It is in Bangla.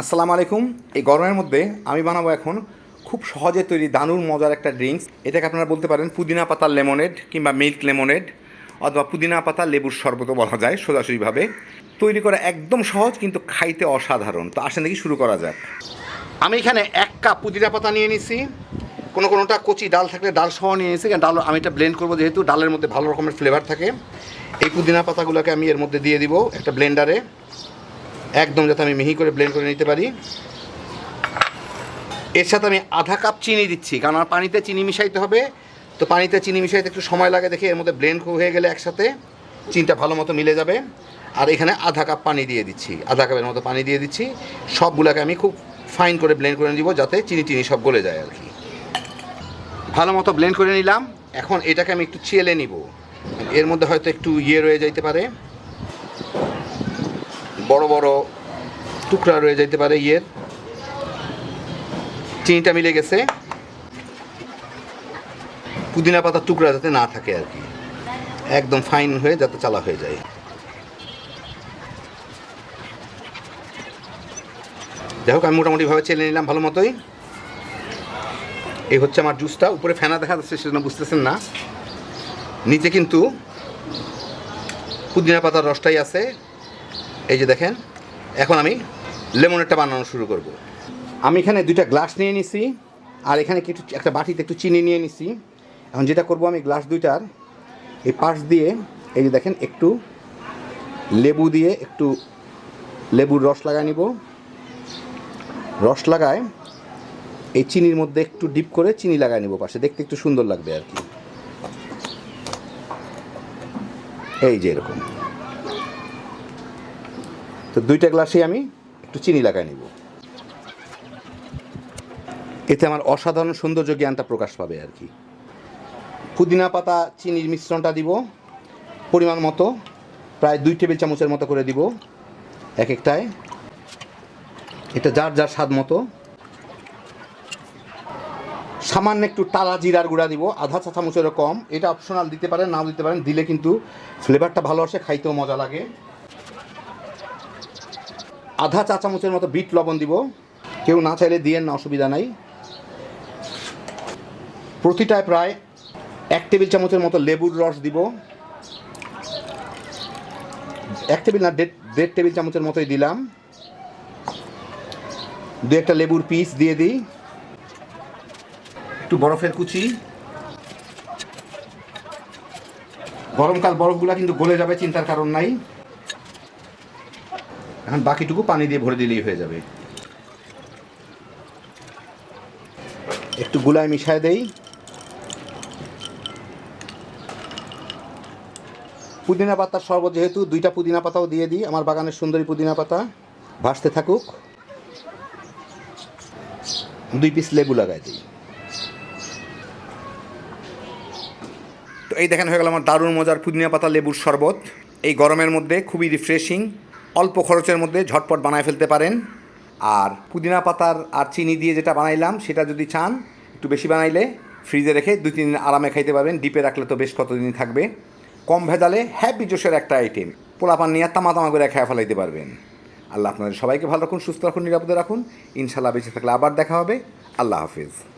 আসসালামু আলাইকুম। এই গরমের মধ্যে আমি বানাবো এখন খুব সহজে তৈরি দানুর মজার একটা ড্রিঙ্কস এটাকে আপনারা বলতে পারেন পুদিনা পাতার লেমনেড কিংবা মিল্ক লেমনেড অথবা পুদিনা পাতা লেবুর শরবতও বলা যায় সোজাসুজিভাবে। তৈরি করা একদম সহজ কিন্তু খাইতে অসাধারণ। তো আসেন দেখি শুরু করা যাক। আমি এখানে এক কাপ পুদিনা পাতা নিয়ে নিছি। কোনো কোনোটা কচি ডাল থাকলে ডাল সহ নিয়ে নিয়েছি কারণ ডাল আমি এটা ব্লেন্ড করব যেহেতু ডালের মধ্যে ভালো রকমের ফ্লেভার থাকে। এই পুদিনা পাতাগুলোকে আমি এর মধ্যে দিয়ে দিব একটা ব্লেন্ডারে একদম যাতে আমি মিহি করে ব্লেন্ড করে নিতে পারি। এর সাথে আমি আধা কাপ চিনি দিচ্ছি, কারণ আমার পানিতে চিনি মিশাইতে হবে। তো পানিতে চিনি মিশাইতে একটু সময় লাগে দেখে এর মধ্যে ব্লেন্ড হয়ে গেলে একসাথে চিনিটা ভালো মতো মিলে যাবে। আর এখানে আধা কাপ পানি দিয়ে দিচ্ছি, আধা কাপের মতো পানি দিয়ে দিচ্ছি। সবগুলোকে আমি খুব ফাইন করে ব্লেন্ড করে নিব যাতে চিনি টিনি সব গলে যায় আর কি। ভালো মতো ব্লেন্ড করে নিলাম। এখন এটাকে আমি একটু চেলে নিব। এর মধ্যে হয়তো একটু ইয়ে রয়ে যাইতে পারে। বড় বড় টুকরা রয়ে যাইতে পারে ইয়ের চিনিটা মিলে গেছে। পুদিনা পাতার টুকরা যাতে না থাকে আর কি। একদম ফাইন হয়ে যাতে চালা হয়ে যায়। যাই হোক, আমি মোটামুটিভাবে চেলে নিলাম ভালো মতোই। এই হচ্ছে আমার জুসটা। উপরে ফেনা দেখা যাচ্ছে, সেজন্য বুঝতেছেন না। নিচে কিন্তু পুদিনা পাতার রসটাই আছে। এই যে দেখেন, এখন আমি লেমনেরটা বানানো শুরু করব। আমি এখানে দুইটা গ্লাস নিয়ে নিছি, আর এখানে কিছু একটা বাটিতে একটু চিনি নিয়ে নিছি। এখন যেটা করব আমি গ্লাস দুইটার এই পাশ দিয়ে, এই যে দেখেন, একটু লেবু দিয়ে একটু লেবুর রস লাগাই নিব। রস লাগায় এই চিনির মধ্যে একটু ডিপ করে চিনি লাগাই নিব পাশে। দেখতে একটু সুন্দর লাগবে আর কি। এই যে এরকম। তো দুইটা গ্লাসে আমি একটু চিনি লাগাই নিব। এতে আমার অসাধারণ সৌন্দর্য জ্ঞানটা প্রকাশ পাবে আর কি। পুদিনা পাতা, চিনির মিশ্রণটা দিব, পরিমাণ মতো, প্রায় দুই টেবিল চামচের মতো করে দিব, এক একটায়। এটা যার যার স্বাদ মতো। সামান্য একটু টালা জিরার গুঁড়া দিব, আধা চা চামচেরও কম। এটা অপশনাল দিতে পারেন, নাও দিতে পারেন, দিলে কিন্তু ফ্লেভারটা ভালো আসে, খাইতেও মজা লাগে। আধা চা চামচের মতো বিট লবণ দিব। কেউ না চাইলে দিয়েন না, অসুবিধা নাই। প্রতিটায় প্রায় এক টেবিল চামচের মতো লেবুর রস দিব। এক টেবিল না, দেড় টেবিল চামচের মতোই দিলাম। দু একটা লেবুর পিস দিয়ে দিই। একটু বরফের কুচি। গরমকাল বরফগুলা কিন্তু গলে যাবে, চিন্তার কারণ নাই। এখন বাকিটুকু পানি দিয়ে ভরে দিলেই হয়ে যাবে। একটু গুলায় মিশায় দেই। পুদিনা পাতার শরবত যেহেতু, দুইটা পুদিনা পাতাও দিয়ে দিই। আমার বাগানের সুন্দরী পুদিনা পাতা ভাসতে থাকুক। দুই পিস লেবু লাগাই দিই। তো এই দেখেন হয়ে গেল আমার দারুণ মজার পুদিনা পাতা লেবুর শরবত। এই গরমের মধ্যে খুবই রিফ্রেশিং অল্প খরচের মধ্যে ঝটপট বানায় ফেলতে পারেন। আর পুদিনা পাতার আর চিনি দিয়ে যেটা বানাইলাম, সেটা যদি চান, একটু বেশি বানাইলে ফ্রিজে রেখে দুই, তিন দিন আরামে খাইতে পারবেন। ডিপে রাখলে তো বেশ কতদিন থাকবে। কম ভেজালে হ্যাপি জোশের একটা আইটেম পোলাপান নিয়ে তামা তামা করে খেয়ে ফেলাইতে পারবেন। আল্লাহ আপনাদের সবাইকে ভালো রাখুন, সুস্থ রাখুন, নিরাপদে রাখুন। ইনশাল্লাহ বেঁচে থাকলে আবার দেখা হবে। আল্লাহ হাফিজ।